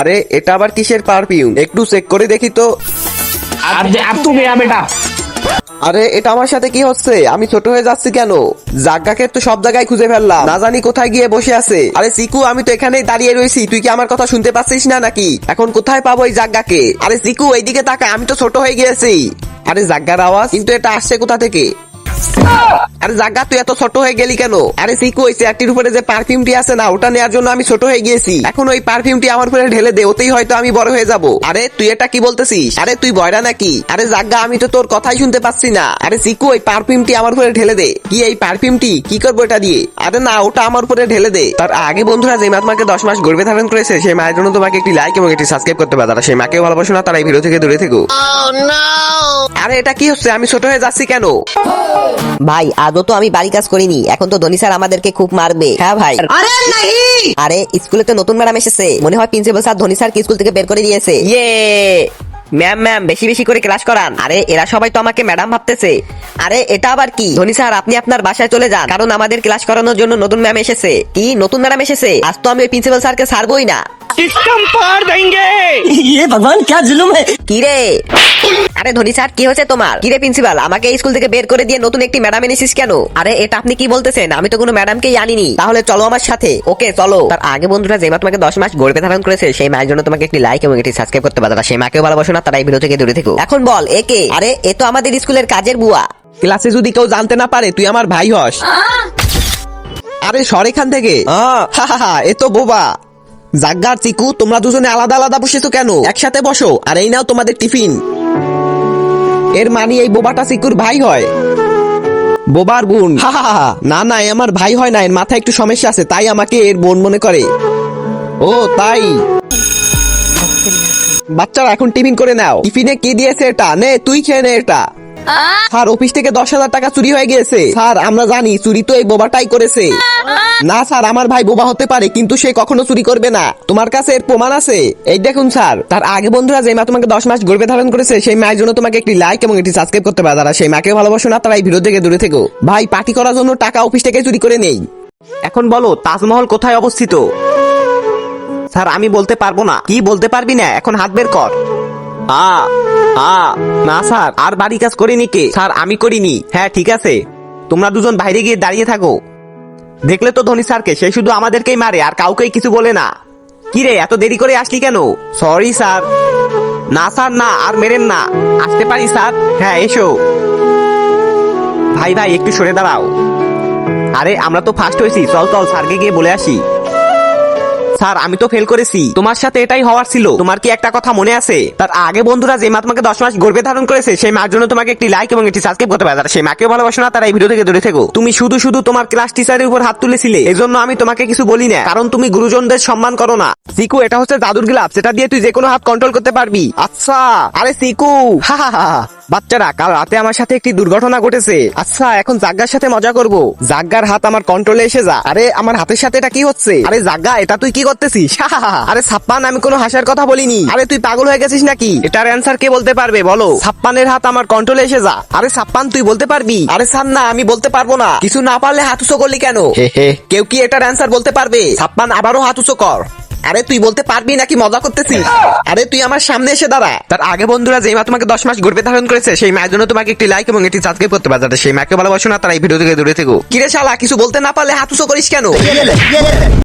আরে এটা আবার কিসের পারফিউম একটু চেক করে দেখি তো। আরে এটা আমার সাথে কি হচ্ছে? আমি ছোট হয়ে যাচ্ছি কেন? জাগ্গাকে তো সব জায়গায় খুঁজে ফেললাম। না জানি কোথায় গিয়ে বসে আছে। আরে সিকু আমি তো এখানেই দাঁড়িয়ে রয়েছি। তুই কি আমার কথা শুনতে পাচ্ছিস না নাকি? এখন কোথায় পাবো এই জাগ্গাকে? আরে সিকু এইদিকে তাকা আমি তো ছোট হয়ে গিয়েছি। আরে জাগ্গার আওয়াজ? কিন্তু এটা আসছে কোথা থেকে? আরে জাগা তুই এত ছোট হয়ে গেলি কেন? আরে সিকু ওই চেয়ারটির উপরে যে পারফিউমটি আছে না ওটা নেওয়ার জন্য আমি ছোট হয়ে গিয়েছি। এখন ওই পারফিউমটি আমার উপরে ঢেলে দে ওতেই হয়তো আমি বড় হয়ে যাব। আরে তুই এটা কি বলতেছিস? আরে তুই বয়রা নাকি? আরে জাগা আমি তো তোর কথাই শুনতে পাচ্ছি না। আরে সিকু ওই পারফিউমটি আমার উপরে ঢেলে দে। কি এই পারফিউমটি কি করব এটা দিয়ে? আরে না ওটা আমার উপরে ঢেলে দে। তার আগে বন্ধুরা যে মা তোমাকে দশ মাস গর্বে ধারণ করেছে সেই মায়ের জন্য তোমাকে একটি লাইক এবং একটি সাবস্ক্রাইব করতে পারে। তারা সেই মাকেও ভালোবাসো না তারা এই ভিডিও থেকে দূরে থেকো। আরে এটা কি হচ্ছে? আমি ছোট হয়ে যাচ্ছি কেন? ভাই আদৌ তো আমি বাড়ি কাজ করিনি। এখন তো ধনী স্যার আমাদেরকে খুব মারবে। হ্যাঁ ভাই। আরে স্কুলে তো নতুন ম্যাডাম এসেছে। মনে হয় প্রিন্সিপাল স্যার ধনী স্যারকে স্কুল থেকে বের করে দিয়েছে। ইয়ে! ম্যাম ম্যাম বেশি বেশি করে ক্লাস করান। আরে এরা সবাই তো আমাকে ম্যাডাম ভাবতেছে। আরে এটা আবার কি? ধনী স্যার আপনি আপনার বাসায় চলে যান। কারণ আমাদের ক্লাস করানোর জন্য নতুন ম্যাম এসেছে। কি? নতুন ম্যাডাম এসেছে? আজ তো আমি প্রিন্সিপাল স্যারকে ছাড়বই না। सिस्टम पार देंगे ये भगवान क्या जुलुम है কি রে আরে ধনী স্যার কি হয়েছে তোমার কি রে প্রিন্সিপাল আমাকে এই স্কুল থেকে বের করে দিয়ে নতুন একটি ম্যাডাম এনেছিস কেন আরে এটা আপনি কি বলতেছেন আমি তো কোনো ম্যাডামকেই আনিনি তাহলে চলো আমার সাথে ওকে চলো তার আগে বন্ধুরা যে মা তোমাকে দশ মাস গর্বে ধারণ করেছে সেই মায়ের জন্য তোমাকে একটি লাইক এবং একটি সাবস্ক্রাইব করতে পারে তারা সেই মাকেও ভালোবাসো না তারা এই ভিডিও থেকে দূরে থেকো এখন বল একে আরে এ তো আমাদের স্কুলের কাজের বুয়া ক্লাসে যদি কেউ জানতে না পারে তুই আমার ভাই হস আরে সর এখান থেকে আহ, হা হা হা, এ তো বোবা জাগ্গার চিকু, তোমরা দুজনে আলাদা আলাদা বসেছো কেন? একসাথে বসো, আর এই নাও তোমাদের টিফিন। এর মানে এই বোবাটা চিকুর ভাই হয়। বোবার বোন। না না আমার ভাই হয় না, এর মাথায় একটু সমস্যা আছে, তাই আমাকে এর বোন মনে করে। ও, তাই। বাচ্চারা, এখন টিফিন করে নাও। টিফিনে কি দিয়েছে এটা? নে, তুই খেয়ে নে এটা। স্যার, অফিস থেকে দশ হাজার টাকা চুরি হয়ে গিয়েছে। স্যার, আমরা জানি চুরি তো এই বোবাটাই করেছে। না, স্যার, আমার ভাই বোবা হতে পারে, কিন্তু সে কখনো চুরি করবে না। তোমার কাছে এর প্রমাণ আছে? এই দেখুন, স্যার, তার আগে বন্ধুরা যে মা তোমাকে দশ মাস গর্বে ধারণ করেছে, সেই মায়ের জন্য তোমাকে একটি লাইক এবং একটি সাবস্ক্রাইব করতে পারে। তারা সেই মাকে ভালোবাসো না, তারা এই ভিডিও থেকে দূরে থেকো। ভাই পার্টি করার জন্য টাকা অফিস থেকে চুরি করে নেই। এখন বলো, তাজমহল কোথায় অবস্থিত? স্যার, আমি বলতে পারব না। কি বলতে পারবি না? এখন হাত বের কর। আ আ না, স্যার। আর বাড়ি কাজ করিনি কে? স্যার, আমি করিনি। হ্যাঁ ঠিক আছে। তোমরা দুজন বাইরে গিয়ে দাঁড়িয়ে থাকো। দেখলে তো ধনী স্যারকে, সে শুধু আমাদেরকেই মারে, আর কাউকেই কিছু বলে না। কি রে, এত দেরি করে আসলি কেন? Sorry sir. না স্যার, না, আর মেরেন না। আসতে পারি, স্যার? হ্যাঁ এসো। ভাই ভাই, একটু সরে দাঁড়াও। আরে, আমরা তো ফার্স্ট হয়েছি। চল চল, স্যারকে গিয়ে বলে আসি। স্যার, আমি তো ফেল করেছি। তোমার সাথে এটাই হওয়ার ছিল। তোমার কি একটা কথা মনে আছে? তার আগে বন্ধুরা যে মা তোমাকে দশ মাস গর্বে ধারণ করেছে, সেই মার জন্য তোমাকে একটি লাইক এবং একটি সাবস্ক্রাইব করতে পারে। সেই মাকেও ভালোবাসো না, তারা এই ভিডিও থেকে দূরে থেকো। তুমি শুধু শুধু তোমার ক্লাস টিচারের উপর হাত তুলেছিলে। এজন্য আমি তোমাকে কিছু বলি না, কারণ তুমি গুরুজনদের সম্মান করো না। সিকু, এটা হচ্ছে জাদুর গ্লাভ সেটা দিয়ে তুই যে কোনো হাত কন্ট্রোল করতে পারবি। আচ্ছা। আরে সিকু! হা হা হা। বাচ্চারা, কাল রাতে আমার সাথে একটি দুর্ঘটনা ঘটেছে। আচ্ছা এখন জাগ্গার সাথে মজা করব। জাগ্গার হাত আমার কন্ট্রোলে এসে যা। আরে, আমার হাতের সাথে এটা কি হচ্ছে? আরে, জাগ্গা, এটা তুই কি করতেছিস। আরে, ছাপ্পান, আমি কোনো হাসার কথা বলিনি। আরে, তুই পাগল হয়ে গেছিস নাকি? এটার অ্যান্সার কে বলতে পারবে, বলো? ছাপ্পানের হাত আমার কন্ট্রোলে এসে যা। আরে, ছাপ্পান, তুই বলতে পারবি? আরে সান না আমি বলতে পারব না। কিছু না পারলে হাত উঁচু করলি কেন? কেউ কি এটার অ্যান্সার বলতে পারবে? ছাপ্পান, আবারও হাত উঁচু কর। আরে তুই বলতে পারবি নাকি মজা করতেছিস? আরে তুই আমার সামনে এসে দাঁড়া। তার আগে বন্ধুরা যে মা তোমাকে দশ মাস গর্বে ধারণ করেছে, সেই মায়ের জন্য তোমাকে একটি লাইক এবং একটি সাবস্ক্রাইব করতে পারে সেই মাকে ভালোবাসো না, তারা এই ভিডিও থেকে দূরে থেকো। কিরে শালা, কিছু বলতে না পারলে হাতুসো করিস কেন?